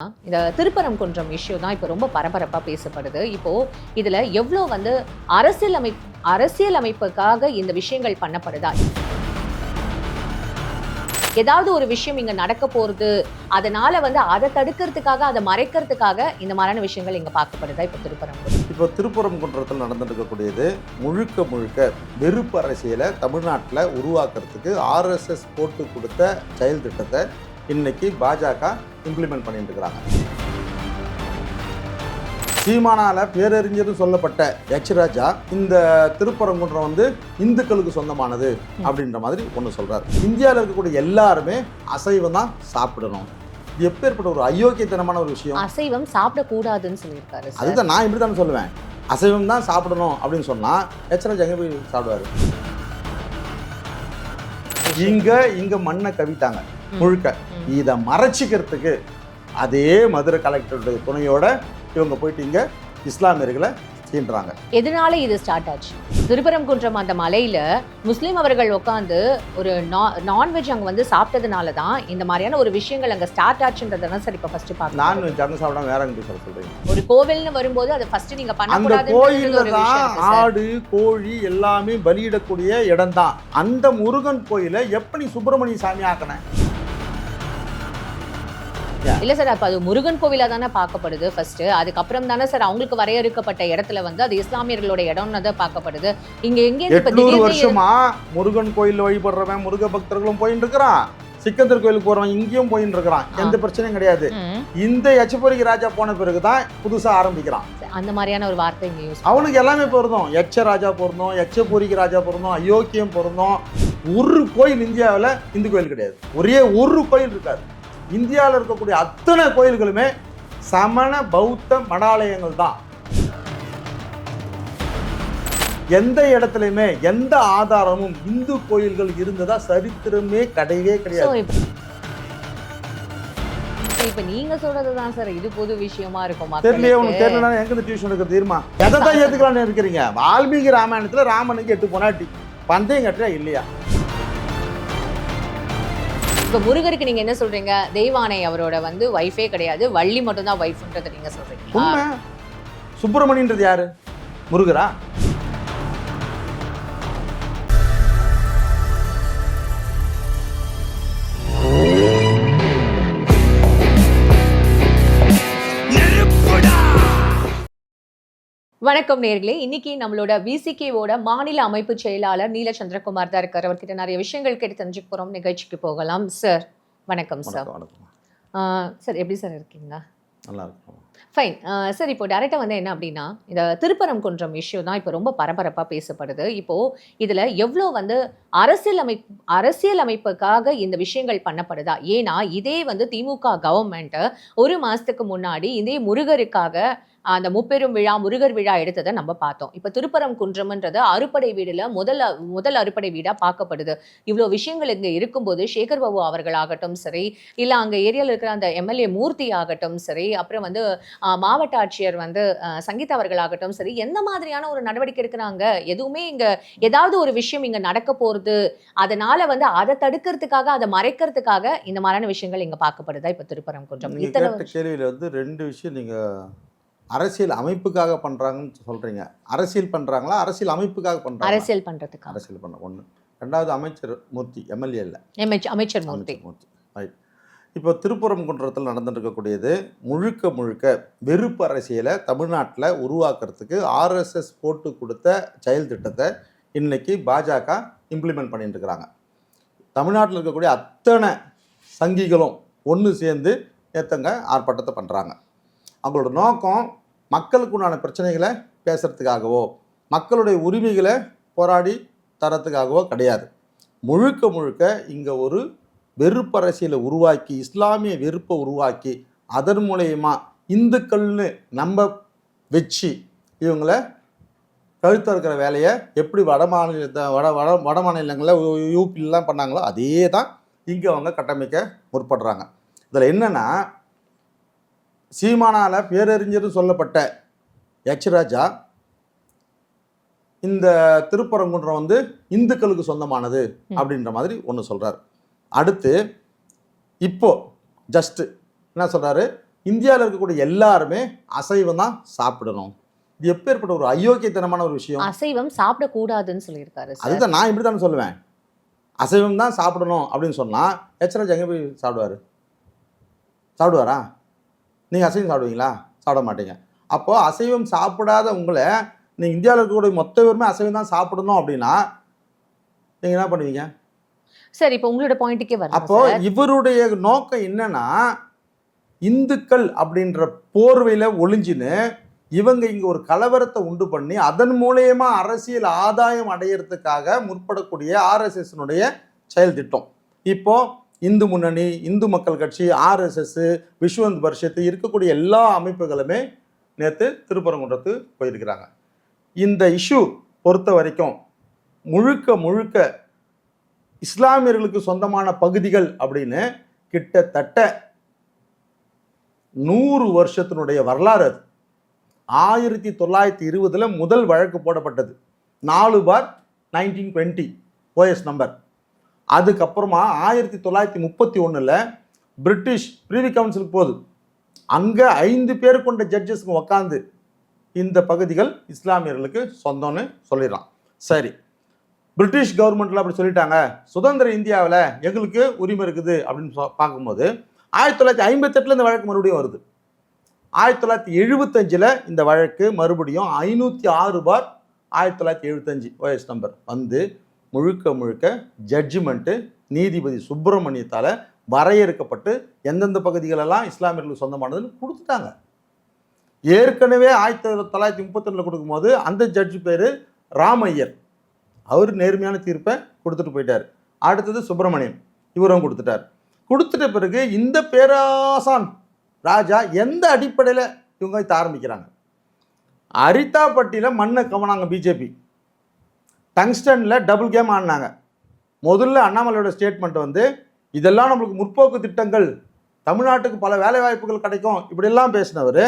இந்த திருப்பரங்குன்றம் இஷ்யூ தான் இப்போ ரொம்ப பரபரப்பாக பேசப்படுது. இப்போ இதுல எவ்வளோ வந்து அரசியல் அமை அரசியல் அமைப்புக்காக இந்த விஷயங்கள் பண்ணப்படுதா? ஏதாவது ஒரு விஷயம் இங்க நடக்க போறது அதனால வந்து அதை தடுக்கிறதுக்காக அதை மறைக்கிறதுக்காக இந்த மாதிரியான விஷயங்கள் இங்க பார்க்கப்படுதா இப்போ திருப்பரம் இப்போ திருப்பரங்குன்றத்தில் நடந்துட்டு இருக்கக்கூடியது முழுக்க முழுக்க வெறுப்பு அரசியலை தமிழ்நாட்டில் உருவாக்குறதுக்கு ஆர்எஸ்எஸ் போட்டு கொடுத்த செயல் திட்டத்தை இன்னைக்கு பாஜக இம்ப்ளிமெண்ட் பண்ணிட்டு இருக்கிறாங்க சீமானால பேரறிஞர்னு சொல்லப்பட்ட எச் ராஜா இந்த திருப்பரங்குன்றம் வந்து இந்துக்களுக்கு சொந்தமானது அப்படின்ற மாதிரி ஒன்று சொல்றாரு. இந்தியாவில் இருக்கக்கூடிய எல்லாருமே அசைவம் தான் சாப்பிடணும். இது எப்பேற்பட்ட ஒரு அயோக்கியத்தனமான ஒரு விஷயம்? அசைவம் சாப்பிடக்கூடாதுன்னு சொல்லியிருக்காரு அதுதான் நான் இப்படி தான் சொல்லுவேன். அசைவம் தான் சாப்பிடணும் அப்படின்னு சொன்னா எச்சராஜ் எங்க போய் சாப்பிடுவாரு? இங்க இங்க மண்ணை கவிட்டாங்க. முழுக்க. இதை மறைச்சிக்கிறதுக்கு அதே மதுரை கலெக்டருடைய துணையோட இவங்க போயிட்டு இங்க இஸ்லாமியர்களை தீண்டுறாங்க எதனால இது ஸ்டார்ட் ஆச்சு? திருப்பரங்குன்றம் அந்த மலையில முஸ்லீம் அவர்கள் உட்காந்து ஒரு நான்வெஜ் அங்க வந்து சாப்பிட்டதுனால தான் இந்த மாதிரியான ஒரு விஷயங்கள் அங்க ஸ்டார்ட் ஆச்சுன்றதை சார் இப்ப ஃபர்ஸ்ட் பார்க்கலாம் நான்வெஜ் அங்க சாப்பிடாம வேற எங்க சாப்பிட சொல்றீங்க? ஒரு கோவில்னு வரும்போது அதை ஃபர்ஸ்ட் நீங்க அந்த பண்ணக்கூடாதுன்றது கோயில்ல தான் சார். ஆடு கோழி எல்லாமே பலியிடக்கூடிய இடம் தான் அந்த முருகன் கோயிலை எப்படி சுப்பிரமணிய சாமி ஆக்கின? இல்ல சார் அப்ப அது முருகன் கோவிலா தானே பார்க்கப்படுது ஃபர்ஸ்ட் அதுக்கப்புறம் தானே சார் அவங்களுக்கு வரையறுக்கப்பட்ட இடத்துல வந்து அது இஸ்லாமியர்களோட இடம்னு தான் பார்க்கப்படுது. இங்க எங்க எட்நூறு வருஷமா முருகன் கோயில் வழிபடுறவன் முருக பக்தர்களும் போயின்னு இருக்கிறான். சிக்கந்தர் கோயிலுக்கு போறவன் இங்கேயும் போயின்னு இருக்கிறான். எந்த பிரச்சனையும் கிடையாது. இந்த எச்சபொறிக்கு ராஜா போன பிறகுதான் புதுசா ஆரம்பிக்கிறான். அந்த மாதிரியான ஒரு வார்த்தை அவனுக்கு எல்லாமே பொருந்தும். எச்ச ராஜா பொருந்தும் எச்சபூரிக்கு ராஜா பொருந்தும் அயோக்கியம் பொருந்தும். ஒரு கோயில் இந்தியாவில் இந்து கோயில் கிடையாது. ஒரே ஒரு கோயில் இருக்காது. இந்தியாவில் இருக்கக்கூடிய அத்தனை கோயில்களுமே சமண பௌத்த மடாலயங்கள் தான். எந்த இடத்துலையுமே எந்த ஆதாரமும் இந்து கோயில்கள் இருந்ததா சரித்திரமே கிடையவே கிடையாது. இப்ப நீங்க சொல்றதுதான் சார் இது பொது விஷயமா இருக்கும் தெரியலையே உனக்கு தெரியலனா எங்க டியூஷன் எடுக்க தீர்மா? எதை தான் ஏத்துக்கலாம்னு இருக்கிறீங்க? வால்மீகி ராமாயணத்துல ராமனுக்கு எட்டு பொனாட்டி பந்தயம் கட்டுறா இல்லையா? இப்போ முருகருக்கு நீங்க என்ன சொல்றீங்க? தெய்வானை அவரோட வந்து வைஃபே கிடையாது. வள்ளி மட்டும்தான் ஒய்ஃப்ன்றதை நீங்க சொல்றீங்க உண்மை. சுப்பிரமணின்றது யாரு? முருகரா? வணக்கம் நேர்களே. இன்னைக்கு நம்மளோட விசிகேவோட மாநில அமைப்பு செயலாளர் நீல சந்திரகுமார் தான் இருக்கார். அவர்கிட்ட நிறைய விஷயங்கள் கேட்டு தெரிஞ்சுக்க போறோம். நிகழ்ச்சிக்கு போகலாம். சார் வணக்கம் சார். சார் எப்படி சார் இருக்கீங்க நல்லா இருக்கும். ஃபைன் சார் இப்போ டேரெக்டாக வந்து என்ன அப்படின்னா இந்த திருப்பரங்குன்றம் இஷ்யூ தான் இப்போ ரொம்ப பரபரப்பாக பேசப்படுது. இப்போ இதில் எவ்வளோ வந்து அரசியல் அமைப் அரசியல் அமைப்புக்காக இந்த விஷயங்கள் பண்ணப்படுதா? ஏன்னா இதே வந்து திமுக கவர்மெண்ட் ஒரு மாதத்துக்கு முன்னாடி இதே முருகருக்காக அந்த முப்பெரும் விழா முருகர் விழா எடுத்ததை நம்ம பார்த்தோம். இப்போ திருப்பரங்குன்றம்ன்றது அறுபடை வீடுல முதல் முதல் அறுபடை வீடாக பார்க்கப்படுது. இவ்வளோ விஷயங்கள் இங்கே இருக்கும்போது சேகர் பாபு அவர்களாகட்டும் சரி இல்லை அங்கே ஏரியாவில் இருக்கிற அந்த எம்எல்ஏ மூர்த்தி ஆகட்டும் சரி அப்புறம் வந்து மாவட்ட ஆட்சியர் வந்து சங்கீதா அவர்களாகட்டும் சரி எந்த மாதிரியான ஒரு நடவடிக்கை எடுக்கிறாங்க? எதுவுமே இங்க ஏதாவது ஒரு விஷயம் இங்க நடக்க போறது அதனால வந்து அதை தடுக்கிறதுக்காக அதை மறைக்கிறதுக்காக இந்த மாதிரியான விஷயங்கள் இங்க பார்க்கப்படுதா இப்ப திருப்பரங்குன்றம் நீங்க இத்தனை கேள்வியில வந்து ரெண்டு விஷயம் நீங்க அரசியல் அமைப்புக்காக பண்றாங்கன்னு சொல்றீங்க. அரசியல் பண்றாங்களா? அரசியல் அமைப்புக்காக பண்றாங்க அரசியல் பண்றதுக்காக அரசியல் பண்ண ஒண்ணு. ரெண்டாவது அமைச்சர் மூர்த்தி எம்எல்ஏ இல்ல. அமைச்சர் அமைச்சர் மூர்த்தி. மூர்த்தி. ரைட் இப்போ திருப்பரங்குன்றத்தில் நடந்துட்டு இருக்கக்கூடியது முழுக்க முழுக்க வெறுப்பு அரசியலை தமிழ்நாட்டில் உருவாக்குறதுக்கு ஆர்எஸ்எஸ் போட்டு கொடுத்த செயல் திட்டத்தை இன்னைக்கு பாஜக இம்ப்ளிமெண்ட் பண்ணிட்டு இருக்கிறாங்க தமிழ்நாட்டில் இருக்கக்கூடிய அத்தனை சங்கிகளும் ஒன்று சேர்ந்து நேத்தங்க ஆர்ப்பாட்டத்தை பண்ணுறாங்க அவங்களோட நோக்கம் மக்களுக்கு உண்டான பிரச்சனைகளை பேசுகிறதுக்காகவோ மக்களுடைய உரிமைகளை போராடி தரத்துக்காகவோ கிடையாது முழுக்க முழுக்க இங்கே ஒரு வெறுப்பரசியலை உருவாக்கி இஸ்லாமிய வெறுப்பை உருவாக்கி அதன் மூலயமா இந்துக்கள்னு நம்ப வச்சு இவங்கள கழுத்த இருக்கிற வேலையை எப்படி வட மாநிலத்தை வட வட வட மாநிலங்களில் யூபிலாம் பண்ணாங்களோ அதே தான் இங்கே அவங்க கட்டமைக்க முற்படுறாங்க இதில் என்னென்னா சீமானால பேரறிஞர்னு சொல்லப்பட்ட எச். ராஜா இந்த திருப்பரங்குன்றம் வந்து இந்துக்களுக்கு சொந்தமானது. அப்படின்ற மாதிரி ஒன்று சொல்றாரு. அடுத்து இப்போ ஜஸ்ட் என்ன சொல்றாரு? இந்தியாவில் இருக்கக்கூடிய எல்லாருமே அசைவம் தான் சாப்பிடணும். இது எப்பேற்பட்ட ஒரு அயோக்கியத்தனமான ஒரு விஷயம்? அசைவம் சாப்பிடக்கூடாதுன்னு சொல்லியிருக்காரு அதுதான் நான் இப்படி தானே சொல்லுவேன். அசைவம் தான் சாப்பிடணும் அப்படின்னு சொன்னால் எச்சராஜ் எங்கே போய் சாப்பிடுவார்? சாப்பிடுவாரா? நீங்கள் அசைவம் சாப்பிடுவீங்களா? சாப்பிட மாட்டீங்க. அப்போது அசைவம் சாப்பிடாத உங்களை நீங்கள் இந்தியாவில் இருக்கக்கூடிய மொத்த பேருமே அசைவம் தான் சாப்பிடணும் அப்படின்னா நீங்கள் என்ன பண்ணுவீங்க? சார் இப்போ உங்களோட பாயிண்ட்டுக்கே வரலாம் அப்போ இவருடைய நோக்கம் என்னன்னா இந்துக்கள் அப்படின்ற போர்வையில ஒளிஞ்சின்னு இவங்க இங்க ஒரு கலவரத்தை உண்டு பண்ணி அதன் மூலயமா அரசியல் ஆதாயம் அடையறதுக்காக முற்படக்கூடிய ஆர்எஸ்எஸ்னுடைய செயல் திட்டம். இப்போ இந்து முன்னணி இந்து மக்கள் கட்சி ஆர்எஸ்எஸ் விஸ்வந்த் பரிஷத்து இருக்கக்கூடிய எல்லா அமைப்புகளுமே நேற்று திருப்பரங்குன்றத்துக்கு போயிருக்கிறாங்க. இந்த இஷ்யூ பொறுத்த வரைக்கும் முழுக்க முழுக்க இஸ்லாமியர்களுக்கு சொந்தமான பகுதிகள் அப்படின்னு கிட்டத்தட்ட நூறு வருஷத்தினுடைய வரலாறு அது. ஆயிரத்தி தொள்ளாயிரத்தி இருபதில் முதல் வழக்கு போடப்பட்டது. நாலு பார் nineteen twenty O S number. அதுக்கப்புறமா ஆயிரத்தி தொள்ளாயிரத்தி முப்பத்தி ஒன்றில் பிரிட்டிஷ் பிரிவி கவுன்சிலுக்கு போகுது. அங்கே ஐந்து பேர் கொண்ட ஜட்ஜஸ்க்கு உக்காந்து இந்த பகுதிகள் இஸ்லாமியர்களுக்கு சொந்தம்னு சொல்லிடலாம். சரி. பிரிட்டிஷ் கவர்மெண்ட்டில் அப்படி சொல்லிட்டாங்க. சுதந்திர இந்தியாவில் எங்களுக்கு உரிமை இருக்குது அப்படின்னு சொ- பார்க்கும்போது ஆயிரத்தி தொள்ளாயிரத்தி ஐம்பத்தெட்டில் இந்த வழக்கு மறுபடியும் வருது. ஆயிரத்தி தொள்ளாயிரத்தி எழுபத்தஞ்சில் இந்த வழக்கு மறுபடியும் ஐநூற்றி ஆறு பார் ஆயிரத்தி தொள்ளாயிரத்தி எழுபத்தஞ்சு ஓஎஸ் நம்பர் வந்து முழுக்க முழுக்க ஜட்ஜ்மெண்ட்டு நீதிபதி சுப்பிரமணியத்தால் வரையறுக்கப்பட்டு எந்தெந்த பகுதிகளெல்லாம் இஸ்லாமியர்களுக்கு சொந்தமானதுன்னு கொடுத்துட்டாங்க. ஏற்கனவே ஆயிரத்தி தொள்ளாயிரத்தி முப்பத்தொன்னில் கொடுக்கும்போது அந்த ஜட்ஜ் பேர் ராமையர். அவர் நேர்மையான தீர்ப்பை கொடுத்துட்டு போயிட்டார். அடுத்தது சுப்பிரமணியம் இவரும் கொடுத்துட்டார். கொடுத்துட்ட பிறகு இந்த பேராசான் ராஜா எந்த அடிப்படையில் இவங்க இதை ஆரம்பிக்கிறாங்க? அரித்தாப்பட்டியில் மண்ணை கவனாங்க பிஜேபி. டங்ஸ்டனில் டபுள் கேம் ஆடினாங்க. முதல்ல அண்ணாமலையோட ஸ்டேட்மெண்ட் வந்து இதெல்லாம் நம்மளுக்கு முற்போக்கு திட்டங்கள். தமிழ்நாட்டுக்கு பல வேலை வாய்ப்புகள் கிடைக்கும். இப்படிலாம் பேசினவர்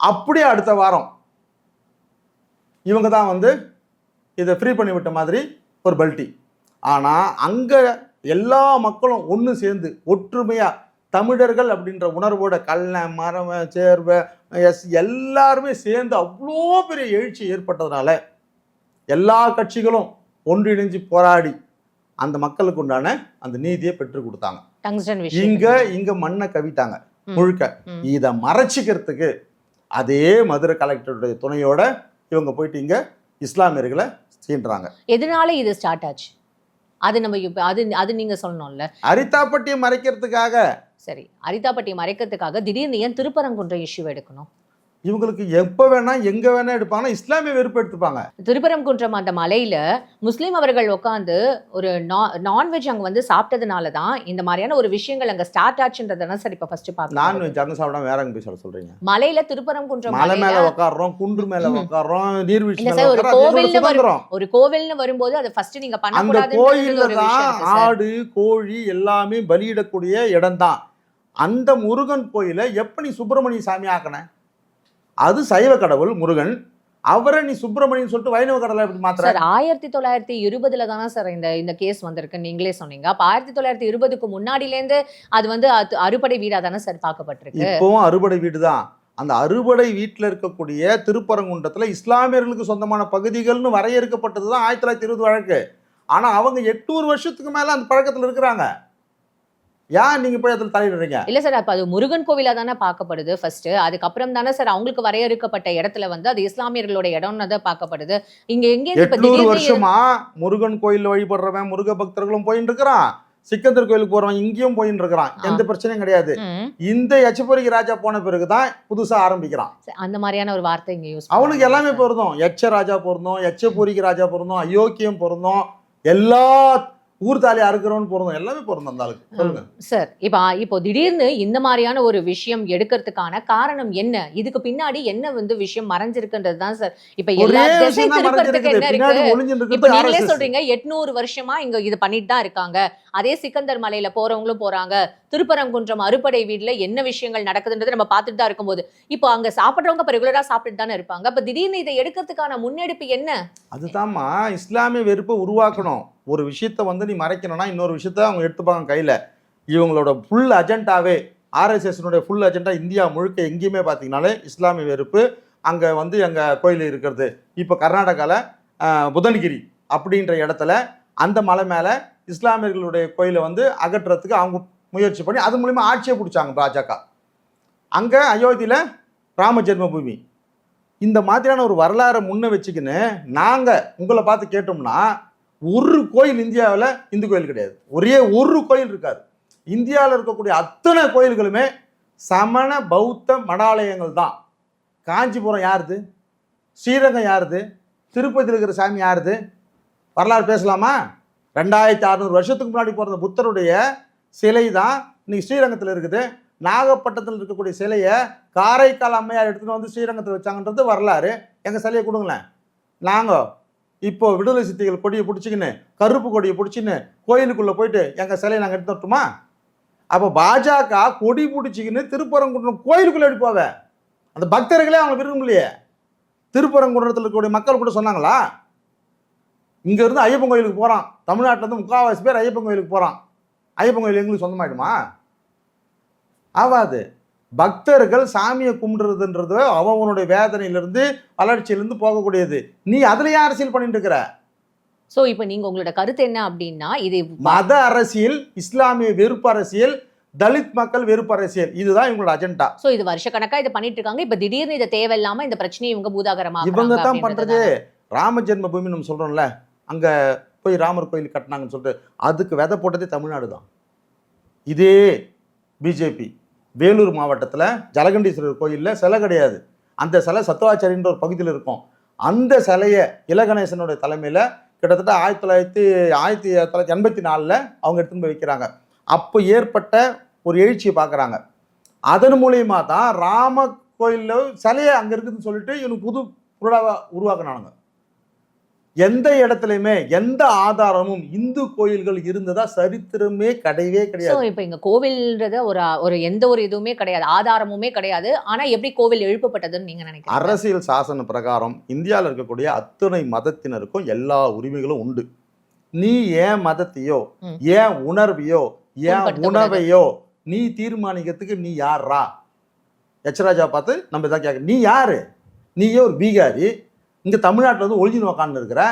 அப்படியே அடுத்த வாரம் இவங்க தான் வந்து இதை ஃப்ரீ பண்ணி விட்ட மாதிரி ஒரு பல்ட்டி ஆனால் அங்கே எல்லா மக்களும் ஒன்று சேர்ந்து ஒற்றுமையாக தமிழர்கள் அப்படின்ற உணர்வோட கல்லை மரம் சேர்வ எஸ் எல்லாருமே சேர்ந்து அவ்வளோ பெரிய எழுச்சி ஏற்பட்டதுனால எல்லா கட்சிகளும் ஒன்றிணைஞ்சு போராடி அந்த மக்களுக்கு உண்டான அந்த நீதியை பெற்றுக் கொடுத்தாங்க. இங்க இங்க மண்ணை கவிட்டாங்க. முழுக்க. இதை மறைச்சிக்கிறதுக்கு அதே மதுரை கலெக்டருடைய துணையோட இவங்க போயிட்டு இங்க இஸ்லாமியர்களை சீண்டுறாங்க. எதனால இது ஸ்டார்ட் ஆச்சு? அது நம்ம இப்ப அது அது நீங்க சொல்லணும்ல. அரிதாப்பட்டியை மறைக்கிறதுக்காக. சரி அரிதாப்பட்டியை மறைக்கிறதுக்காக திடீர்னு ஏன் திருப்பரங்குன்ற இஷ்யூ எடுக்கணும்? இவங்களுக்கு எப்ப வேணா எங்க வேணா எடுப்பாங்கன்னா இஸ்லாமிய வெறுப்பு எடுத்துப்பாங்க திருப்பரங்குன்றம் அந்த மலையில முஸ்லீம் அவர்கள் உட்காந்து ஒரு நான்வெஜ் அங்க வந்து சாப்பிட்டதுனால தான் இந்த மாதிரியான ஒரு விஷயங்கள் அங்க ஸ்டார்ட் ஆச்சுன்றதை சார் இப்ப ஃபர்ஸ்ட் பார்க்கணும் நான்வெஜ் அங்க சாப்பிடாம வேற அங்க போய் சொல்ல சொல்றீங்க மலையில திருப்பரங்குன்றம் மலை மேல மலையில உட்காடுறோம் குன்று மேல. உட்காடுறோம் நீர்வீழ்ச்சி மேல ஒரு கோவில்னு வரும். ஒரு கோவில்னு வரும்போது அதை ஃபர்ஸ்ட் நீங்க அந்த கோயில்ல ஒரு தான். ஆடு கோழி எல்லாமே பலியிடக்கூடிய இடம்தான் அந்த முருகன் கோயிலை எப்ப நீ சுப்பிரமணிய சாமி ஆக்கின அது சைவ கடவுள் முருகன். அவரை நீ சுப்பிரமணியன் சொல்லிட்டு வைணவ கடவுளை எப்படி மாத்துற? சார் ஆயிரத்தி தொள்ளாயிரத்தி இருபதுல தானே சார் இந்த இந்த கேஸ் வந்திருக்கு. நீங்களே சொன்னீங்க. அப்ப ஆயிரத்தி தொள்ளாயிரத்தி இருபதுக்கு முன்னாடில இருந்து அது வந்து அறுபடை வீடா தானே சார் பார்க்கப்பட்டிருக்கு? இப்பவும் அறுபடை வீடு தான். அந்த அறுபடை வீட்டில் இருக்கக்கூடிய திருப்பரங்குன்றத்துல இஸ்லாமியர்களுக்கு சொந்தமான பகுதிகள்னு வரையறுக்கப்பட்டது தான் ஆயிரத்தி தொள்ளாயிரத்தி இருபது வழக்கு. ஆனா அவங்க எட்நூறு வருஷத்துக்கு மேல அந்த பழக்கத்துல இருக்கிறாங்க. ஏன் நீங்க போய் அதில் தலையிடுறீங்க? இல்ல சார் அப்ப அது முருகன் கோவிலா தானே பார்க்கப்படுது ஃபர்ஸ்ட் அதுக்கப்புறம் தானே சார் அவங்களுக்கு வரையறுக்கப்பட்ட இடத்துல வந்து அது இஸ்லாமியர்களோட இடம்னு தான் பார்க்கப்படுது. இங்க எங்க எட்நூறு வருஷமா முருகன் கோயில் வழிபடுறவன் முருக பக்தர்களும் போயின்னு இருக்கிறான். சிக்கந்தர் கோயிலுக்கு போறவன் இங்கேயும் போயின்னு இருக்கிறான். எந்த பிரச்சனையும் கிடையாது. இந்த எச்சபுரிக்கு ராஜா போன பிறகுதான் புதுசா ஆரம்பிக்கிறான். அந்த மாதிரியான ஒரு வார்த்தை இங்க யூஸ் அவனுக்கு எல்லாமே பொருந்தும். எச்ச ராஜா பொருந்தும் எச்சபுரிக்கு ராஜா பொருந்தும் அயோக்கியம் பொருந்தும். எல்லா ஊர்தாலி அறுக்கிறவன் பொருந்தும் எல்லாமே பொருந்தும் அந்த ஆளுக்கு. சொல்லுங்க. சார் இப்போ இப்போ திடீர்னு இந்த மாதிரியான ஒரு விஷயம் எடுக்கிறதுக்கான காரணம் என்ன? இதுக்கு பின்னாடி என்ன வந்து விஷயம் மறைஞ்சிருக்குன்றது தான் சார். இப்ப எல்லா திசை திருப்பறதுக்கு. என்ன இருக்கு? இப்போ நீங்களே. சொல்றீங்க எட்நூறு வருஷமா இங்க இது பண்ணிட்டு தான் இருக்காங்க. அதே சிக்கந்தர் மலையில போறவங்களும் போறாங்க. திருப்பரங்குன்றம் அறுபடை வீட்டில் என்ன விஷயங்கள் நடக்குதுன்றது நம்ம பார்த்துட்டு தான் இருக்கும்போது இப்போ அங்க சாப்பிடுறவங்க இப்போ ரெகுலரா சாப்பிட்டுட்டு தானே இருப்பாங்க. அப்ப திடீர்னு இதை எடுக்கிறதுக்கான முன்னெடுப்பு என்ன? அதுதாம்மா இஸ்லாமிய வெறுப்பை உருவாக்கணும். ஒரு விஷயத்த வந்து நீ மறைக்கணும்னா இன்னொரு விஷயத்த அவங்க எடுத்துப்பாங்க கையில. இவங்களோட ஃபுல் அஜெண்டாவே ஆர்எஸ்எஸ்னுடைய ஃபுல் அஜெண்டா இந்தியா முழுக்க எங்கேயுமே பார்த்தீங்கனாலே இஸ்லாமிய வெறுப்பு அங்கே வந்து எங்கள் கோயில் இருக்கிறது. இப்போ கர்நாடகாவில் புதன்கிரி அப்படின்ற இடத்துல அந்த மலை மேலே இஸ்லாமியர்களுடைய கோயிலை வந்து அகற்றுறதுக்கு அவங்க முயற்சி பண்ணி அது மூலிமா ஆட்சியை பிடிச்சாங்க பாஜக. அங்கே அயோத்தியில் ராம ஜென்மபூமி. இந்த மாதிரியான ஒரு வரலாறை முன்ன வச்சுக்கின்னு நாங்கள் உங்களை பார்த்து கேட்டோம்னா ஒரு கோயில் இந்தியாவில் இந்து கோயில் கிடையாது. ஒரே ஒரு கோயில் இருக்காது. இந்தியாவில் இருக்கக்கூடிய அத்தனை கோயில்களுமே சமண பௌத்த மடாலயங்கள் தான். காஞ்சிபுரம் யாருது? ஸ்ரீரங்கம் யாருது? திருப்பதியில் இருக்கிற சாமி யாருது? வரலாறு பேசலாமா? ரெண்டாயிரத்தி அறநூறு வருஷத்துக்கு முன்னாடி பிறந்த புத்தருடைய சிலை தான் இன்னைக்கு ஸ்ரீரங்கத்தில் இருக்குது. நாகப்பட்டினத்தில் இருக்கக்கூடிய சிலையை காரைக்கால் அம்மையார் எடுத்துகிட்டு வந்து ஸ்ரீரங்கத்தில் வச்சாங்கன்றது வரலாறு. எங்கள் சிலையை கொடுங்களேன். நாங்கள் இப்போ விடுதலை சித்திகள் கொடியை பிடிச்சிக்கின்னு கருப்பு கொடியை பிடிச்சின்னு கோயிலுக்குள்ளே போயிட்டு எங்கள் சிலையை நாங்கள் எடுத்து வரட்டுமா? அப்போ பாஜக கொடி பிடிச்சிக்கின்னு திருப்பரங்குன்றம் கோயிலுக்குள்ளே எப்படி போவே. அந்த பக்தர்களே அவங்க விரும்பும் இல்லையே திருப்பரங்குன்றத்தில் இருக்கக்கூடிய மக்கள் கூட சொன்னாங்களா? இங்கேருந்து ஐயப்பன் கோயிலுக்கு போகிறான் தமிழ்நாட்டிலேருந்து முக்கால்வாசி பேர் ஐயப்பன் கோயிலுக்கு போகிறான் ஐயப்பன் கோயில் எங்களுக்கு சொந்தமாயிடுமா? ஆகாது பக்தர்கள் சாமியை கும்பிடுறதுன்றது அவனுடைய வேதனையிலிருந்து வளர்ச்சியிலிருந்து போகக்கூடியது. நீ அதுலயே அரசியல் பண்ணிட்டு இருக்கிற? சோ இப்போ நீங்க உங்களோட கருத்து என்ன அப்படின்னா இது மத அரசியல் இஸ்லாமிய வெறுப்பு அரசியல் தலித் மக்கள் வெறுப்பு அரசியல். இதுதான் இவங்களோட அஜெண்டா. சோ இது வருஷக்கணக்கா இதை பண்ணிட்டு இருக்காங்க. இப்ப திடீர்னு இது தேவையில்லாம இந்த பிரச்சனையை இவங்க பூதாகரமா இவங்க தான் பண்றது. ராம ஜென்மபூமி நம்ம சொல்றோம்ல. அங்க போய் ராமர் கோயில் கட்டினாங்கன்னு சொல்லிட்டு அதுக்கு விதை போட்டதே தமிழ்நாடு தான் இதே பிஜேபி வேலூர் மாவட்டத்தில் ஜலகண்டீஸ்வரர் கோயிலில் சிலை கிடையாது. அந்த சிலை சத்துவாச்சாரின்ற ஒரு பகுதியில் இருக்கும். அந்த சிலையை இலகணேசனுடைய தலைமையில் கிட்டத்தட்ட ஆயிரத்தி தொள்ளாயிரத்தி ஆயிரத்தி தொள்ளாயிரத்தி எண்பத்தி நாலில் அவங்க எடுத்துன்னு போய் வைக்கிறாங்க. அப்போ ஏற்பட்ட ஒரு எழுச்சியை பார்க்குறாங்க. அதன் மூலியமாக தான் ராம கோயிலில் சிலையை அங்கே இருக்குதுன்னு சொல்லிட்டு இவனுக்கு புது புறாவை உருவாக்குனானுங்க. எந்த இடத்துலையுமே எந்த ஆதாரமும் இந்து கோயில்கள் இருந்ததா சரித்திரமே கிடையவே கிடையாது. இப்ப இங்க கோவில்ன்றது ஒரு ஒரு எந்த ஒரு இதுவுமே கிடையாது. ஆதாரமுமே கிடையாது. ஆனா எப்படி கோவில் எழுப்பப்பட்டதுன்னு நீங்க நினைக்கிறீங்க? அரசியல் சாசன பிரகாரம் இந்தியாவில் இருக்கக்கூடிய அத்தனை மதத்தினருக்கும் எல்லா உரிமைகளும் உண்டு. நீ ஏன் மதத்தையோ. ஏன் உணர்வையோ ஏன். உணவையோ நீ தீர்மானிக்கிறதுக்கு நீ யாரா எச்ராஜா பார்த்து நம்ம இதான் கேட்க நீ யாரு? நீயே ஒரு பீகாரி இங்கே தமிழ்நாட்டில் வந்து ஒளிஞ்சு உக்காந்து இருக்கிற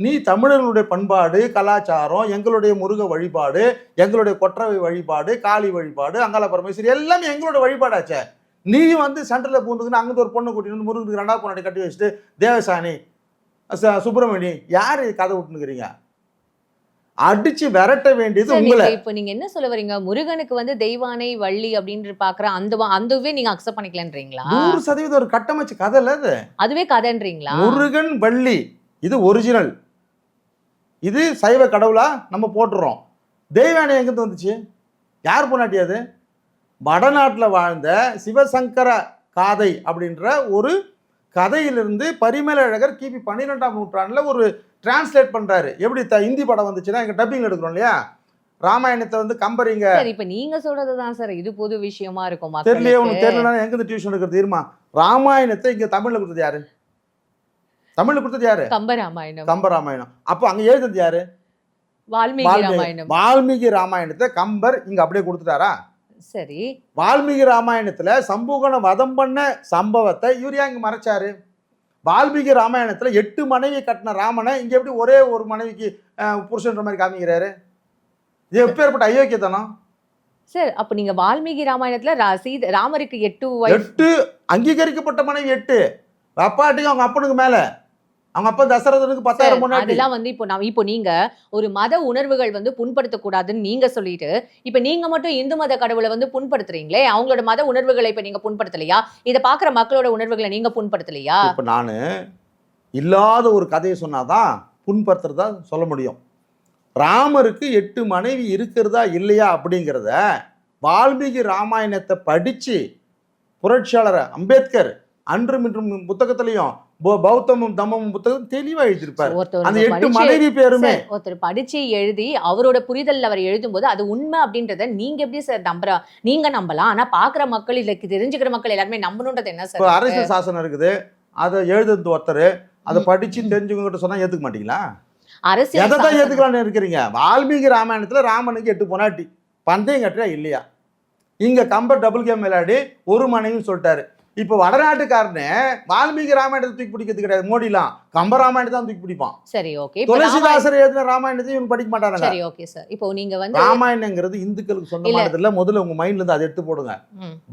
நீ தமிழர்களுடைய பண்பாடு கலாச்சாரம் எங்களுடைய முருக வழிபாடு எங்களுடைய கொற்றவை வழிபாடு காளி வழிபாடு அங்காள பரமேஸ்வரி எல்லாமே எங்களோட வழிபாடாச்சே. நீ வந்து சென்டரில் பூந்துக்குன்னு அங்கேருந்து ஒரு பொண்ணு கூட்டிட்டு வந்து முருகனுக்கு ரெண்டாவது பொண்ணாடி கட்டி வச்சுட்டு தேவசானி ச- சுப்பிரமணி யார் கதை விட்டுனுக்குறீங்க அடிச்சு விரட்ட வேண்டியது உங்களை. இப்ப நீங்க என்ன சொல்ல வரீங்க? முருகனுக்கு வந்து தெய்வானை வள்ளி அப்படின்னு பாக்குற அந்த அந்தவே நீங்க அக்செப்ட் பண்ணிக்கலன்றீங்களா? நூறு சதவீதம் ஒரு கட்டமைச்சு கதை இல்ல அது. அதுவே கதைன்றீங்களா? முருகன் வள்ளி இது ஒரிஜினல் இது சைவ கடவுளா நம்ம போட்டுறோம். தெய்வானை எங்கிருந்து வந்துச்சு? யார் பொண்டாட்டி அது? வடநாட்டில் வாழ்ந்த சிவசங்கர காதை அப்படின்ற ஒரு கதையிலிருந்து பரிமேலழகர் கிபி பன்னிரெண்டாம் நூற்றாண்டில் ஒரு டிரான்ஸ்லேட் பண்றாரு. எப்படி த ஹிந்தி படம் வந்துச்சுன்னா எங்க டப்பிங் எடுக்கிறோம் இல்லையா? ராமாயணத்தை வந்து கம்பர் இங்க சார் இப்ப நீங்க சொல்றதுதான் சார் இது பொது விஷயமா இருக்கும் தெரியலையே உனக்கு தெரியலனா எங்க டியூஷன் எடுக்கிறது? இருமா ராமாயணத்தை இங்க தமிழ்ல கொடுத்தது யாரு? தமிழ்ல கொடுத்தது யாரு? கம்பராமாயணம் கம்ப ராமாயணம். அப்போ அங்க எழுதுறது யாரு? வால்மீகி ராமாயணம். வால்மீகி ராமாயணத்தை கம்பர் இங்க அப்படியே கொடுத்துட்டாரா? சரி. வால்மீகி ராமாயணத்துல சம்பூகனை வதம் பண்ண சம்பவத்தை ஏன் இங்க மறைச்சாரு? வால்மீகி ராமாயணத்துல எட்டு மனைவி கட்டின ராமனை இங்க எப்படி ஒரே ஒரு மனைவிக்கு புருஷன்ற மாதிரி காமிக்கிறாரு? இது எப்பேற்பட்ட அயோக்கியத்தனம்? சார் அப்ப நீங்க வால்மீகி ராமாயணத்துல சீத ராமருக்கு எட்டு எட்டு அங்கீகரிக்கப்பட்ட மனைவி எட்டு. அப்பாட்டிக்கு அவங்க அப்பனுக்கு மேல. அவங்க அப்பா தசரதனுக்கு பத்தாயிரம் பொண்டாட்டி. அதெல்லாம் வந்து இப்போ நான் இப்போ நீங்க ஒரு மத உணர்வுகள் வந்து புண்படுத்தக்கூடாதுன்னு நீங்க சொல்லிட்டு இப்ப நீங்க மட்டும் இந்து மத கடவுளை வந்து புண்படுத்துறீங்களே அவங்களோட மத உணர்வுகளை இப்ப நீங்க புண்படுத்தலையா? இதை பாக்குற மக்களோட உணர்வுகளை நீங்க புண்படுத்தலையா? இப்போ நான் இல்லாத ஒரு கதையை சொன்னாதான் புண்படுத்துறதா சொல்ல முடியும். ராமருக்கு எட்டு மனைவி இருக்கிறதா இல்லையா அப்படிங்கிறத வால்மீகி ராமாயணத்தை படிச்சு புரட்சியாளர் அம்பேத்கர் அன்றும் இன்றும் புத்தகத்திலையும் பௌத்தமும் தம்மமும் புத்தகம் தெளிவா எழுதியிருப்பார். அந்த எட்டு மனைவி பேருமே. ஒருத்தர் படிச்சு எழுதி அவரோட புரிதல் அவர் எழுதும்போது அது உண்மை அப்படின்றத நீங்க எப்படி சார் நம்புறா நீங்க நம்பலாம். ஆனா பாக்குற மக்கள் இதுக்கு தெரிஞ்சுக்கிற மக்கள் எல்லாருமே நம்பணுன்றது என்ன சார் அரசியல் சாசனம் இருக்குது. அதை எழுதுறது ஒருத்தர். அதை. படிச்சு தெரிஞ்சுக்கிட்ட சொன்னா ஏத்துக்க மாட்டீங்களா? அரசியல் எதை தான். ஏத்துக்கலாம்னு இருக்கிறீங்க வால்மீகி ராமாயணத்துல ராமனுக்கு எட்டு பொனாட்டி பந்தயம் கட்டுறா இல்லையா? இங்க கம்பர் டபுள் கேம் விளையாடி ஒரு மனைவின்னு சொல்லிட்டாரு. இப்போ வடநாட்டுக்காரனே வால்மீகி ராமாயணத்தை தூக்கி பிடிக்கிறது கிடையாது. மோடிலாம் கம்ப ராமாயணத்தை தான் தூக்கி பிடிப்பான். சரி ஓகே துளசிதாசர் எழுதின ராமாயணத்தையும் இவங்க படிக்க மாட்டாங்க சரி ஓகே சார் இப்போ நீங்க வந்து ராமாயணங்கிறது இந்துக்களுக்கு சொந்தமானது இல்ல. முதல்ல உங்க மைண்ட்ல இருந்து அதை எடுத்து போடுங்க.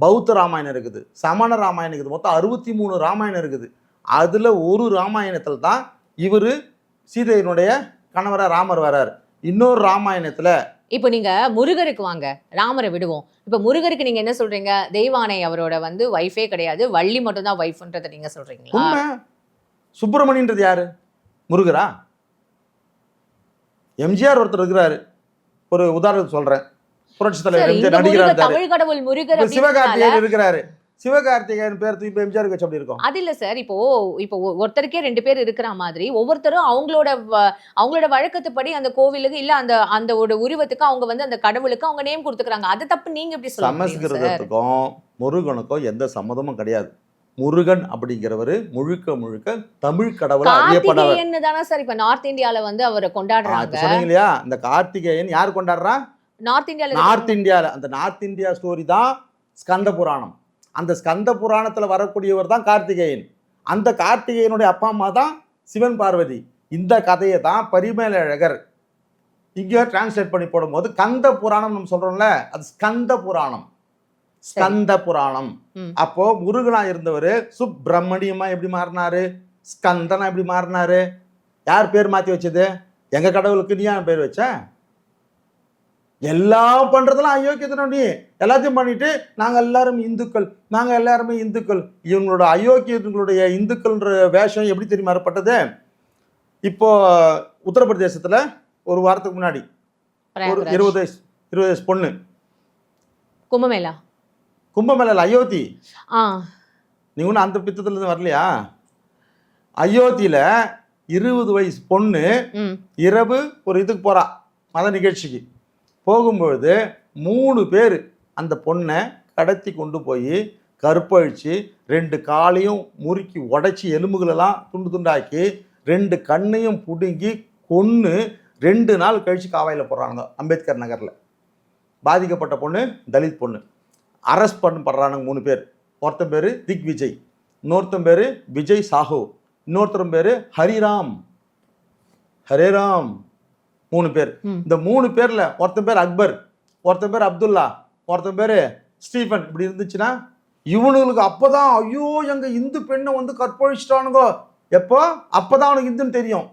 பௌத்த ராமாயணம் இருக்குது. சமண ராமாயணம் இருக்குது. மொத்தம் அறுபத்தி மூணு ராமாயணம் இருக்குது. அதுல ஒரு ராமாயணத்துல தான் இவரு சீதையினுடைய கணவரா ராமர் வரார். இன்னொரு ராமாயணத்துல இப்போ நீங்க முருகருக்கு வாங்க ராமரை விடுவோம். இப்போ முருகருக்கு நீங்க என்ன சொல்றீங்க? தெய்வானை அவரோட வந்து வைஃபே கிடையாது வள்ளி மட்டும் தான் வைஃப்ன்றதை நீங்க சொல்றீங்களா? உண்மை. சுப்பிரமணியன்றது யாரு? முருகரா? எம்ஜிஆர் ஒருத்தர் இருக்கிறாரு. ஒரு உதாரணத்துக்கு சொல்றேன். புரட்சி தலைவர் எம்ஜிஆர் நடிகரா முருகர் இருந்தாரு. தமிழ் கடவுள் முருகர் இப்ப அப்படின்றனால சிவகார்த்திகேயன் இருக்கிறாரு. சிவகார்த்திகேயன் பேர் தூக்கி எம்ஜிஆருக்கு வச்சு அப்படி இருக்கும். அது இல்ல சார். இப்போ இப்போ ஒருத்தருக்கே ரெண்டு பேர் இருக்கிற மாதிரி ஒவ்வொருத்தரும் அவங்களோட அவங்களோட வழக்கத்துப்படி அந்த கோவிலுக்கு இல்ல அந்த அந்த ஒரு உருவத்துக்கு அவங்க வந்து அந்த கடவுளுக்கு அவங்க நேம் கொடுத்துக்கிறாங்க. அது தப்பு நீங்க எப்படி சொல்ல முடியும் சார்? சமஸ்கிருதத்துக்கும் முருகனுக்கும் எந்த சம்மதமும் கிடையாது. முருகன் அப்படிங்கிறவரு முழுக்க முழுக்க தமிழ் கடவுளா அறியப்படவர் தானே சார் இப்ப நார்த் இந்தியால வந்து அவரை கொண்டாடுறாங்க. சொன்னீங்க இல்லையா இந்த கார்த்திகேயன் யார் கொண்டாடுறா? நார்த் இந்தியால நார்த் இந்தியால அந்த நார்த் இந்தியா ஸ்டோரி தான் ஸ்கந்த புராணம். அந்த ஸ்கந்த புராணத்துல வரக்கூடியவர் தான் கார்த்திகேயன். அந்த கார்த்திகேயனுடைய அப்பா அம்மா தான் சிவன் பார்வதி. இந்த கதையை தான் பரிமேலழகர் இங்க டிரான்ஸ்லேட் பண்ணி போடும்போது கந்த புராணம் நம்ம சொல்றோம்ல அது ஸ்கந்த புராணம். ஸ்கந்த புராணம். அப்போ முருகனா இருந்தவர் சுப்பிரமணியமா எப்படி மாறினாரு? ஸ்கந்தனா எப்படி மாறினாரு? யார் பேர் மாத்தி வச்சது? எங்க கடவுளுக்கு நீ ஏன் பேர் வச்ச? எல்லாம் பண்றதெல்லாம் அயோக்கியத்தனம் நீ. எல்லாத்தையும் பண்ணிட்டு நாங்க எல்லாரும் இந்துக்கள் நாங்க எல்லாருமே இந்துக்கள். இவங்களோட அயோக்கியங்களுடைய இந்துக்கள்ன்ற வேஷம் எப்படி தெரியுமா ஏற்பட்டது? இப்போ உத்தரப்பிரதேசத்துல ஒரு வாரத்துக்கு முன்னாடி ஒரு. இருபது வயசு இருபது வயசு பொண்ணு. கும்பமேளா. கும்பமேளா அயோத்தி. ஆ. நீ ஒன்றும் அந்த பித்தத்துல இருந்து வரலையா? அயோத்தியில இருபது வயசு பொண்ணு இரவு ஒரு இதுக்கு போறா மத நிகழ்ச்சிக்கு. போகும்பொழுது மூணு பேர் அந்த பொண்ணை கடத்தி கொண்டு போய் கற்பழிச்சு ரெண்டு காலையும் முறுக்கி உடைச்சி எலும்புகளெல்லாம் துண்டு துண்டாக்கி ரெண்டு கண்ணையும் பிடுங்கி கொன்று ரெண்டு நாள் கழிச்சு காவாயில் போடுறாங்க அம்பேத்கர் நகரில். பாதிக்கப்பட்ட பொண்ணு தலித் பொண்ணு. அரெஸ்ட் பண்ணப்படுறானுங்க மூணு பேர். ஒருத்தன் பேர் திக் விஜய் இன்னொருத்தன் பேர் விஜய் சாஹூ இன்னொருத்தன் பேர் ஹரிராம். ஹரேராம். மூணு பேர். இந்த மூணு பேர்ல ஒருத்தன் பேர் அக்பர் ஒருத்தன் பேர் அப்துல்லா ஒருத்தன் பேர் ஸ்டீஃபன் இப்படி இருந்துச்சுன்னா இவனுங்களுக்கு அப்பதான் ஐயோ எங்க இந்து பெண்ணை வந்து கற்பழிச்சிட்டானுங்கோ. எப்போ? அப்பதான் அவனுக்கு இந்துன்னு தெரியும்.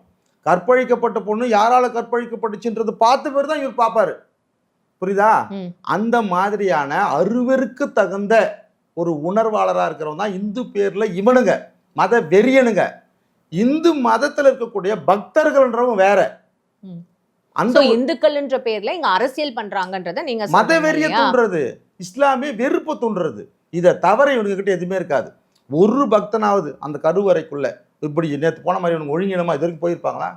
கற்பழிக்கப்பட்ட பொண்ணு யாரால கற்பழிக்கப்பட்டுச்சுன்றது பார்த்த பேர் தான் இவர் பார்ப்பாரு. புரியுதா. அந்த மாதிரியான அருவருக்கு தகுந்த ஒரு உணர்வாளராக இருக்கிறவன் தான் இந்து பேர்ல இவனுங்க. மத வெறியனுங்க. இந்து மதத்துல இருக்கக்கூடிய பக்தர்கள்ன்றவங்க வேற. அந்த சோ இந்துக்கள்ன்ற பேர்ல இங்க அரசியல் பண்றாங்கன்றத நீங்க மத வெறிய? தூண்டுறது இஸ்லாமிய வெறுப்பு தூண்டுறது. இதை தவிர இவனுங்க கிட்ட எதுவுமே இருக்காது. ஒரு பக்தனாவது அந்த கருவறைக்குள்ள இப்படி நேற்று போன மாதிரி இவனுங்க ஒழுங்கினமா இது வரைக்கும் போயிருப்பாங்களா?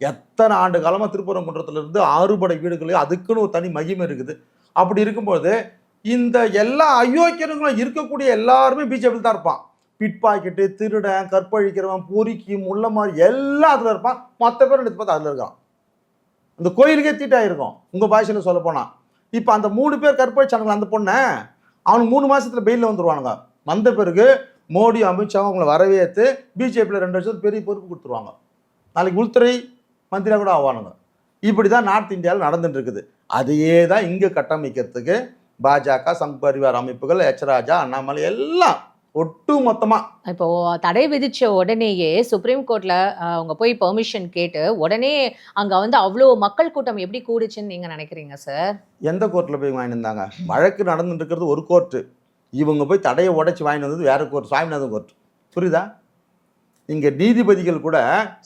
எத்தனை ஆண்டு காலமா திருப்பரங்குன்றத்துல இருந்து ஆறுபடை வீடுகள் அதுக்குன்னு ஒரு தனி மகிமை இருக்குது. அப்படி இருக்கும்போது இந்த எல்லா அயோக்கியனுங்களும் இருக்கக்கூடிய எல்லாருமே பிஜேபி தான் இருப்பான். பிட் பாக்கெட்டு திருடன் கற்பழிக்கிறவன் பொறுக்கி முள்ள மாதிரி எல்லாம் அதுல இருப்பான். மொத்த பேர் எடுத்து பார்த்தா அதுல இருக்கான். அந்த கோயிலுக்கே தீட்டாயிருக்கும் உங்கள் பாஷையில் சொல்ல போனால் இப்போ அந்த மூணு பேர் கற்பழிச்சானுங்களா அந்த பொண்ணை அவனுக்கு மூணு மாதத்தில் பெயிலில் வந்துருவானுங்க. வந்த பிறகு மோடி அமித்ஷா அவங்கள வரவேற்று பிஜேபியில் ரெண்டு வருஷத்துக்கு பெரிய பொறுப்பு கொடுத்துருவாங்க. நாளைக்கு உள்துறை மந்திரியாக கூட ஆவானுங்க. இப்படி தான் நார்த் இந்தியாவில் நடந்துட்டு இருக்குது அதையே தான் இங்கே கட்டமைக்கிறதுக்கு பாஜக சங் பரிவார் அமைப்புகள் எச் ராஜா அண்ணாமலை எல்லாம் ஒட்டு மொத்தமாக இப்போ தடை விதிச்ச உடனேயே சுப்ரீம் கோர்ட்ல அவங்க போய் பெர்மிஷன் கேட்டு உடனே அங்க வந்து அவ்வளோ மக்கள் கூட்டம் எப்படி கூடுச்சுன்னு நீங்க நினைக்கிறீங்க சார்? எந்த கோர்ட்டில் போய் வாங்கிட்டு இருந்தாங்க? வழக்கு நடந்துட்டு இருக்கிறது ஒரு கோர்ட்டு இவங்க போய் தடையை உடைச்சி வாங்கிட்டு வந்தது வேற கோர்ட் சுவாமிநாதன் கோர்ட் புரியுதா? இங்க நீதிபதிகள் கூட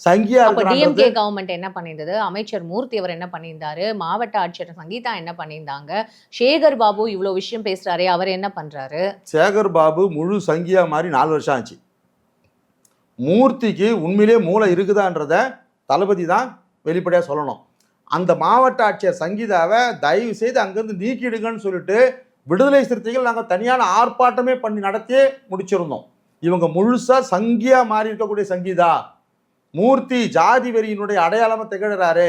சங்கியா டிஎம்கே கவர்மெண்ட் என்ன பண்ணியிருந்தது? அமைச்சர் மூர்த்தி அவர் என்ன பண்ணியிருந்தாரு? மாவட்ட ஆட்சியர் சங்கீதா என்ன பண்ணியிருந்தாங்க? சேகர் பாபு இவ்வளோ விஷயம் பேசுறாரே அவர் என்ன பண்றாரு? சேகர் பாபு முழு சங்கியா மாதிரி நாலு வருஷம் ஆச்சு. மூர்த்திக்கு உண்மையிலே மூளை இருக்குதான்றத தளபதி தான் வெளிப்படையாக சொல்லணும். அந்த மாவட்ட ஆட்சியர் சங்கீதாவை தயவு செய்து அங்கேருந்து நீக்கிடுங்கன்னு சொல்லிட்டு விடுதலை சிறுத்தைகள் நாங்கள் தனியான ஆர்ப்பாட்டமே பண்ணி நடத்தியே முடிச்சிருந்தோம். இவங்க முழுசா சங்கியா மாறி இருக்கக்கூடிய சங்கீதா. மூர்த்தி ஜாதி வெறியினுடைய அடையாளமா திகழ்கிறாரு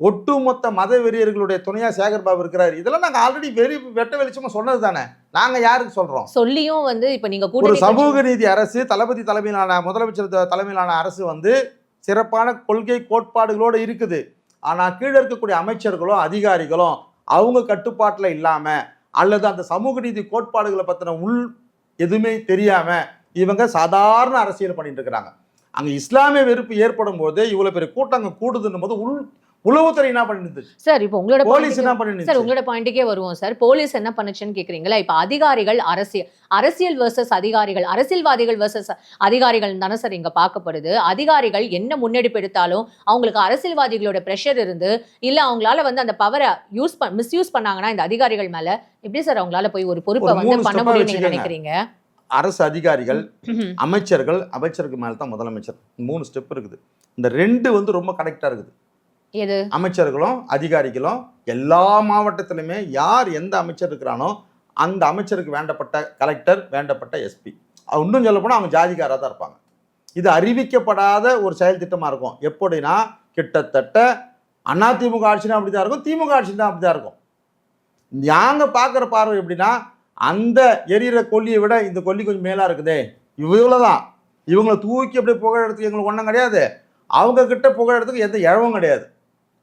ஒட்டுமொத்த மத வெறியர்களுடைய துணையா சேகர் பாபு இருக்கிறாரு. இதெல்லாம் நாங்க ஆல்ரெடி வெறி வெட்ட வெளிச்சமா சொன்னது தானே. நாங்க யாருக்கு சொல்றோம்? சொல்லியும் வந்து இப்ப நீங்க ஒரு கூட்டணி சமூக நீதி அரசு தளபதி தலைமையிலான முதலமைச்சர் தலைமையிலான அரசு வந்து சிறப்பான கொள்கை கோட்பாடுகளோடு இருக்குது. ஆனா கீழே இருக்கக்கூடிய அமைச்சர்களும் அதிகாரிகளும் அவங்க கட்டுப்பாட்டுல இல்லாம அல்லது அந்த சமூக நீதி கோட்பாடுகளை பத்தின உள் எதுவுமே தெரியாம இவங்க சாதாரண அரசியல் பண்ணிட்டு இருக்கிறாங்க. அங்க இஸ்லாமிய வெறுப்பு ஏற்படும் போது இவ்வளவு பெரிய கூட்டம் அங்க கூடுதுன்னும் போது உள் உளவுத்துறை என்ன பண்ணிட்டு சார் இப்போ உங்களோட போலீஸ் என்ன சார் பண்ணிட்டு உங்களோட பாயிண்ட்டுக்கே வருவோம் சார். போலீஸ் என்ன பண்ணுச்சுன்னு கேக்குறீங்களா? இப்ப அதிகாரிகள் அரசியல் அரசியல் வர்சஸ் அதிகாரிகள் அரசியல்வாதிகள் வர்சஸ் அதிகாரிகள் தானே சார் இங்க பார்க்கப்படுது. அதிகாரிகள் என்ன முன்னெடுப்பு எடுத்தாலும் அவங்களுக்கு அரசியல்வாதிகளோட ப்ரெஷர் இருந்து இல்ல அவங்களால வந்து அந்த பவரை யூஸ் மிஸ்யூஸ் பண்ணாங்கன்னா இந்த அதிகாரிகள் மேல எப்படி சார் அவங்களால போய் ஒரு பொறுப்பை வந்து பண்ண முடியும்னு. நினைக்கிறீங்க? அரசு அதிகாரிகள் அமைச்சர்கள் அமைச்சருக்கு மேல தான் முதலமைச்சர் மூணு ஸ்டெப் இருக்குது. இந்த ரெண்டு வந்து ரொம்ப கனெக்டா இருக்குது. எது? அமைச்சர்களும் அதிகாரிகளும் எல்லா மாவட்டத்திலுமே யார் எந்த அமைச்சர் இருக்கிறானோ அந்த அமைச்சருக்கு வேண்டப்பட்ட கலெக்டர் வேண்டப்பட்ட எஸ்பி இன்னும் சொல்ல போனால் அவங்க ஜாதிக்காராக தான் இருப்பாங்க. இது அறிவிக்கப்படாத ஒரு செயல் திட்டமாக இருக்கும். எப்படின்னா கிட்டத்தட்ட அதிமுக ஆட்சினா அப்படி தான் இருக்கும் திமுக ஆட்சினா அப்படி தான் இருக்கும். நாங்கள் பார்க்குற பார்வை எப்படின்னா அந்த எரியிற கொல்லியை விட இந்த கொல்லி கொஞ்சம் மேலாக இருக்குதே. இவ்வளோ தான் இவங்களை தூக்கி அப்படியே புகழறதுக்கு எங்களுக்கு ஒன்றும் கிடையாது. அவங்க கிட்ட புகழறதுக்கு எந்த இழவும் கிடையாது.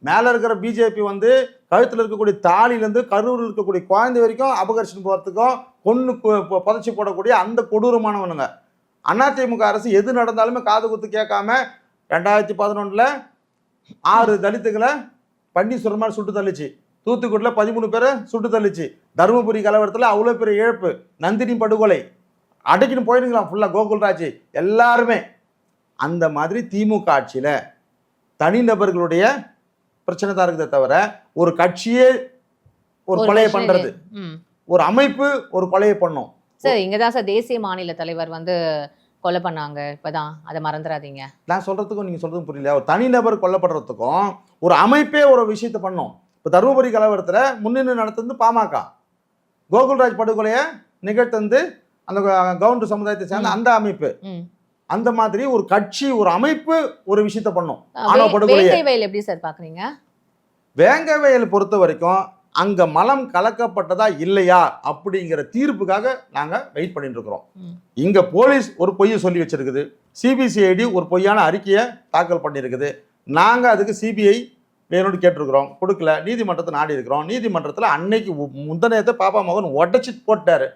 மேலே இருக்கிற பிஜேபி வந்து கழுத்தில் இருக்கக்கூடிய தாலிலேருந்து கரூரில் இருக்கக்கூடிய குழந்தை வரைக்கும் அபகரிச்சுட்டு போகிறதுக்கும் கொன்று புதைச்சி போடக்கூடிய அந்த கொடூரமானவனுங்க. அதிமுக அரசு எது நடந்தாலுமே காது குத்து கேட்காம ரெண்டாயிரத்தி பதினொன்றில் ஆறு தலித்துகளை பன்னீர் மாதிரி சுட்டு தள்ளிச்சு. தூத்துக்குடியில் பதிமூணு பேரை சுட்டு தள்ளிச்சு. தருமபுரி கலவரத்தில் அவ்வளோ பெரிய இழப்பு. நந்தினி படுகொலை. அடைக்கின்னு போயிடுங்களாம் ஃபுல்லாக கோகுல்ராஜ். எல்லாருமே. அந்த மாதிரி திமுக ஆட்சியில் தனிநபர்களுடைய பிரச்சனை தான் இருக்குதே தவிர ஒரு கட்சியே ஒரு கொலையை ம். ஒரு அமைப்பு ஒரு கொலையை பண்ணும். சார் இங்கதான் சார் தேசிய மாநில தலைவர் வந்து கொலை பண்ணாங்க இப்பதான். அதை மறந்துடாதீங்க. நான் சொல்றதுக்கும் நீங்க சொல்றதுக்கும் புரியல ஒரு தனிநபர் கொல்லப்படுறதுக்கும் ஒரு அமைப்பே ஒரு விஷயத்தை பண்ணும். இப்போ தருமபுரி கலவரத்துல முன்னின்று நடத்துறது பாமக. கோகுல்ராஜ் படுகொலையை நிகழ்த்தந்து அந்த கவுண்டர் சமுதாயத்தை சேர்ந்த அந்த அமைப்பு. அந்த மாதிரி ஒரு கட்சி ஒரு அமைப்பு ஒரு விஷயத்த பண்ணும். ஆணவ படுகொலையை. வேங்கை வயல் எப்படி சார் பாக்குறீங்க? வேங்கவயல் பொறுத்த வரைக்கும் அங்க மலம் கலக்கப்பட்டதா இல்லையா அப்படிங்கிற தீர்ப்புக்காக நாங்க வெயிட் பண்ணிட்டு இருக்கிறோம். இங்க போலீஸ் ஒரு பொய்யை சொல்லி வச்சிருக்குது. சிபிசிஐடி ஒரு பொய்யான அறிக்கையை தாக்கல் பண்ணியிருக்குது நாங்க அதுக்கு சிபிஐ வேணும்னு கேட்டிருக்கிறோம். கொடுக்கல. நீதிமன்றத்தை நாடி இருக்கிறோம். நீதிமன்றத்தில் அன்னைக்கு முந்தனையத்தை பாப்பா மகன் உடச்சி போட்டாரு.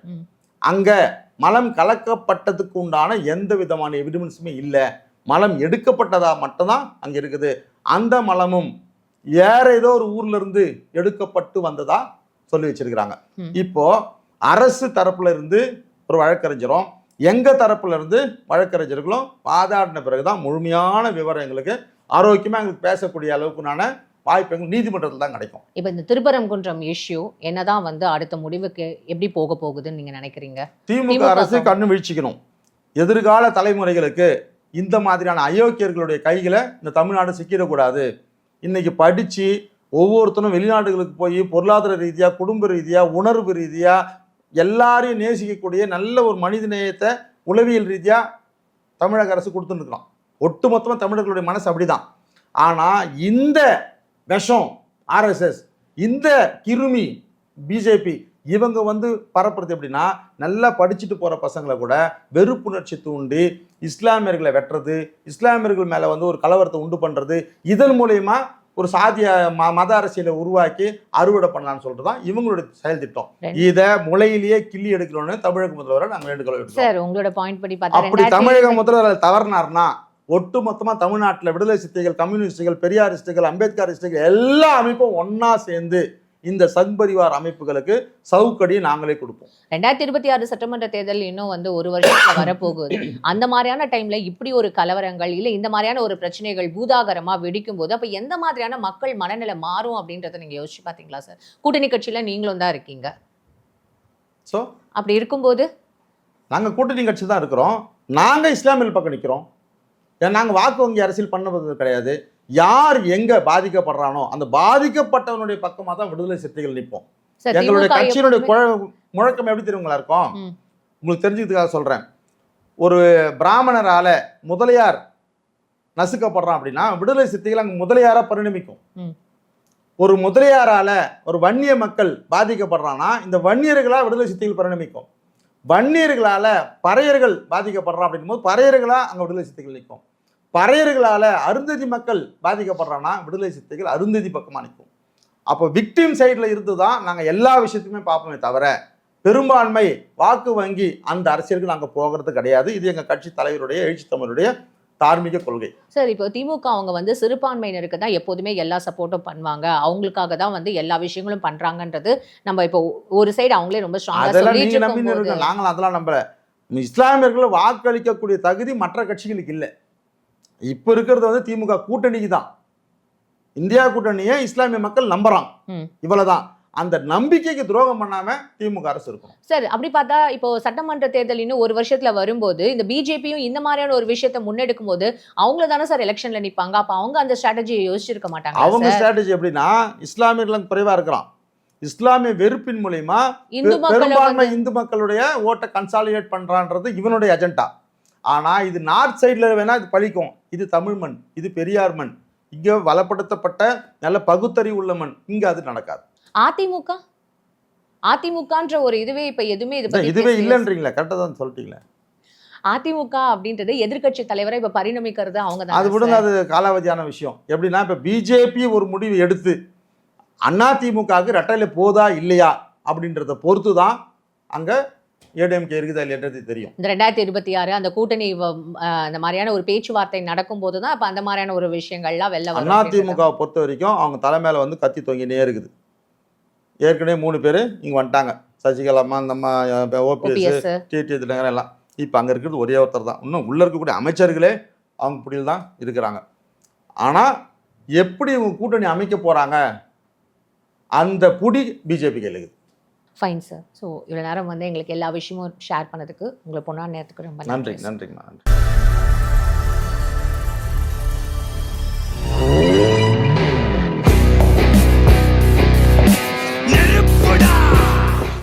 அங்க மலம் கலக்கப்பட்டதுக்கு உண்டான எந்த விதமான எவிடன்ஸுமே இல்லை. மலம் எடுக்கப்பட்டதா மட்டும்தான் அங்க இருக்குது. அந்த மலமும் வேற ஏதோ ஒரு ஊர்ல இருந்து எடுக்கப்பட்டு வந்ததா சொல்லி வச்சிருக்கிறாங்க. ம். இப்போ அரசு தரப்புல இருந்து ஒரு வழக்கறிஞரும் எங்க தரப்புல இருந்து வழக்கறிஞர்களும் வாதாடின பிறகுதான் முழுமையான விவரம் எங்களுக்கு ஆரோக்கியமா எங்களுக்கு பேசக்கூடிய அளவுக்குனான வாய்ப்பு எங்களுக்கு நீதிமன்றத்தில் தான் கிடைக்கும். இப்ப இந்த திருப்பரங்குன்றம் இஷ்யூ என்னதான் வந்து அடுத்த முடிவுக்கு எப்படி போக போகுதுன்னு நீங்க நினைக்கிறீங்க? திமுக அரசு. கண்ணு வீழ்ச்சிக்கணும். எதிர்கால தலைமுறைகளுக்கு இந்த மாதிரியான அயோக்கியர்களுடைய கைகளை இந்த தமிழ்நாடு சிக்கிடக்கூடாது. இன்னைக்கு படித்து ஒவ்வொருத்தரும் வெளிநாடுகளுக்கு போய் பொருளாதார ரீதியாக குடும்ப ரீதியாக உணர்வு ரீதியாக எல்லாரையும் நேசிக்கக்கூடிய நல்ல ஒரு மனித நேயத்தை உளவியல் ரீதியாக தமிழக அரசு கொடுத்துருக்கலாம் ஒட்டுமொத்தமாக தமிழர்களுடைய மனசு அப்படிதான். ஆனால் இந்த விஷம் ஆர்எஸ்எஸ் இந்த கிருமி பிஜேபி இவங்க வந்து பரப்புறது எப்படின்னா நல்லா படிச்சுட்டு போகிற பசங்களை கூட வெறுப்புணர்ச்சி தூண்டி இஸ்லாமியர்களை வெட்டுறது இஸ்லாமியர்கள் மேலே வந்து ஒரு கலவரத்தை உண்டு பண்ணுறது இதன் மூலயமா ஒரு சாதிய ம மத அரசியலை உருவாக்கி அறுவடை பண்ணலாம்னு சொல்லிட்டு தான் இவங்களுடைய செயல் திட்டம். இதை முளையிலேயே கிள்ளி எடுக்கணும்னு தமிழக முதல்வரை நாங்கள் விடுக்கிறோம். சார் உங்களோட பாயிண்ட் படி பார்த்தா அப்படி தமிழக முதல்வர் தவறினார்னா ஒட்டு மொத்தமா தமிழ்நாட்டுல விடுதலை சிறுத்தைகள் கம்யூனிஸ்டுகள் பெரியாரிஸ்டுகள் அம்பேத்கரிஸ்டுகள் எல்லா அமைப்பும் ஒண்ணா சேர்ந்து இந்த சங்பரிவார் அமைப்புகளுக்கு சவுக்கடியை நாங்களே கொடுப்போம். ரெண்டாயிரத்தி இருபத்தி ஆறு சட்டமன்ற தேர்தல் இன்னும் வந்து ஒரு வருஷத்துல வரப்போகுது. அந்த மாதிரியான டைம்ல இப்படி ஒரு கலவரங்கள் இல்ல இந்த மாதிரியான ஒரு பிரச்சனைகள் பூதாகரமா வெடிக்கும் போது அப்ப எந்த மாதிரியான மக்கள் மனநிலை மாறும் அப்படின்றத நீங்க யோசிச்சு பாத்தீங்களா சார்? கூட்டணி கட்சியில நீங்களும் தான் இருக்கீங்க. ஸோ அப்படி இருக்கும்போது? நாங்க கூட்டணி கட்சி தான் இருக்கிறோம். நாங்க இஸ்லாமியல் பக்கம் நிக்கிறோம். ஏன் நாங்க வாக்கு வங்கி அரசியல் பண்ணுவது கிடையாது. யார் எங்க பாதிக்கப்படுறானோ அந்த பாதிக்கப்பட்டவனுடைய பக்கமா தான் விடுதலை சிறுத்தைகள் நிற்போம். எங்களுடைய கட்சியினுடைய குழ- முழக்கம் எப்படி தெரியுங்களா இருக்கும். உங்களுக்கு தெரிஞ்சுக்கிறதுக்காக சொல்றேன். ஒரு பிராமணரால முதலியார் நசுக்கப்படுறான் அப்படின்னா விடுதலை சித்திகள் அங்க முதலியாரா பரிணமிக்கும். ஒரு முதலியாரால ஒரு வன்னிய மக்கள் பாதிக்கப்படுறான்னா இந்த வன்னியர்களா விடுதலை சித்திகள் பரிணமிக்கும். வன்னியர்களால பறையர்கள் பாதிக்கப்படுறான் அப்படின்னும் போது பறையர்களா அங்க விடுதலை சித்திகள் நிற்கும். பறையர்களால அருந்ததி மக்கள் பாதிக்கப்படுறான்னா விடுதலை சித்திகள் அருந்ததி பக்கமா நிற்கும் அப்போ விக்டிம் சைடில் இருந்து தான் நாங்கள் எல்லா விஷயத்தையுமே பார்ப்போமே தவிர பெரும்பான்மை வாக்கு வங்கி அந்த அரசியலுக்கு நாங்கள் போகிறது கிடையாது. இது எங்கள் கட்சி தலைவருடைய எழுச்சி தமிழருடைய தார்மீக கொள்கை. சார் இப்போ திமுக அவங்க வந்து சிறுபான்மையினருக்கு தான் எப்போதுமே எல்லா சப்போர்ட்டும் பண்ணுவாங்க. அவங்களுக்காக தான் வந்து எல்லா விஷயங்களும் பண்றாங்கன்றது நம்ம இப்போ ஒரு சைடு அவங்களே ரொம்ப அதெல்லாம் நீங்க நம்பி நாங்களும் அதெல்லாம் நம்பல. இஸ்லாமியர்கள் வாக்களிக்கக்கூடிய தகுதி மற்ற கட்சிகளுக்கு இல்லை. இப்போ இருக்கிறது வந்து திமுக கூட்டணிக்கு தான். இந்தியா கூட்டணியை இஸ்லாமிய மக்கள் நம்புறான். இவ்வளவுதான். அந்த நம்பிக்கைக்கு துரோகம் பண்ணாம திமுக அரசு இருக்கும் சார் அப்படி பார்த்தா இப்போ சட்டமன்ற தேர்தல் இன்னும் ஒரு வருஷத்துல வரும்போது இந்த பிஜேபியும் இந்த மாதிரியான ஒரு விஷயத்தை முன்னெடுக்கும் போது அவங்கள தானே சார் எலெக்ஷன்ல நிப்பாங்க. அப்ப அவங்க அந்த ஸ்ட்ராட்டஜியை யோசிச்சிருக்க மாட்டாங்க அவங்க ஸ்ட்ராட்டஜி எப்படின்னா இஸ்லாமியர்கள் குறைவா இருக்கிறான். இஸ்லாமிய வெறுப்பின் மூலியமா இந்து பெ- மக்களை பெரும்பான்மை இந்து மக்களுடைய ஓட்டை கன்சாலிடேட் பண்றான்றது இவனுடைய அஜெண்டா ஆனா இது நார்த் சைடுல வேணா இது பழிக்கும். இது தமிழ் மண் இது பெரியார் மண். இங்க வளப்படுத்தப்பட்ட நல்ல பகுத்தறிவு உள்ள மண். இங்க அது நடக்காது. அதிமுக அதிமுகன்ற ஒரு இதுவே இப்ப எதுவுமே இது இதுவே. இல்லைன்றீங்களா கரெக்டாக தான் சொல்லிட்டீங்களே. அதிமுக அப்படின்றது எதிர்க்கட்சி தலைவரை இப்ப பரிணமிக்கிறது அவங்க அது தான் விடுங்க அது காலாவதியான விஷயம். எப்படின்னா இப்போ பிஜேபி ஒரு முடிவு எடுத்து அதிமுகவுக்கு ரெட்டையில போதா இல்லையா அப்படின்றத பொறுத்து தான் அங்க ஏடிஎம்கே இருக்குதா இல்லைன்றது தெரியும். இந்த ரெண்டாயிரத்தி இருபத்தி ஆறு அந்த கூட்டணி அந்த மாதிரியான ஒரு பேச்சுவார்த்தை நடக்கும் போதுதான் அப்ப அந்த மாதிரியான ஒரு விஷயங்கள்லாம் வெளில. அதிமுகவை பொறுத்த வரைக்கும் அவங்க தலைமையில வந்து கத்தி தொங்கினே இருக்குது. ஏற்கனவே மூணு பேர் இங்க வந்துட்டாங்க. சசிகலா அம்மா அந்த அம்மா ஓபிஎஸ். டிடி தினகரன் எல்லாம். இப்போ அங்கே இருக்கிறது ஒரே ஒருத்தர் தான். இன்னும் உள்ளே இருக்கக்கூடிய அமைச்சர்களே அவங்க பிடியில் தான் இருக்கிறாங்க. ஆனால் எப்படி இவங்க கூட்டணி அமைக்க போகிறாங்க அந்த புடி பிஜேபி கையில் இருக்குது ஃபைன் சார் ஸோ இவ்வளோ நேரம் வந்து எங்களுக்கு எல்லா விஷயமும் ஷேர் பண்ணதுக்கு உங்களை பொண்ணா நேரத்துக்கு ரொம்ப நன்றி. நன்றிங்கம்மா நன்றி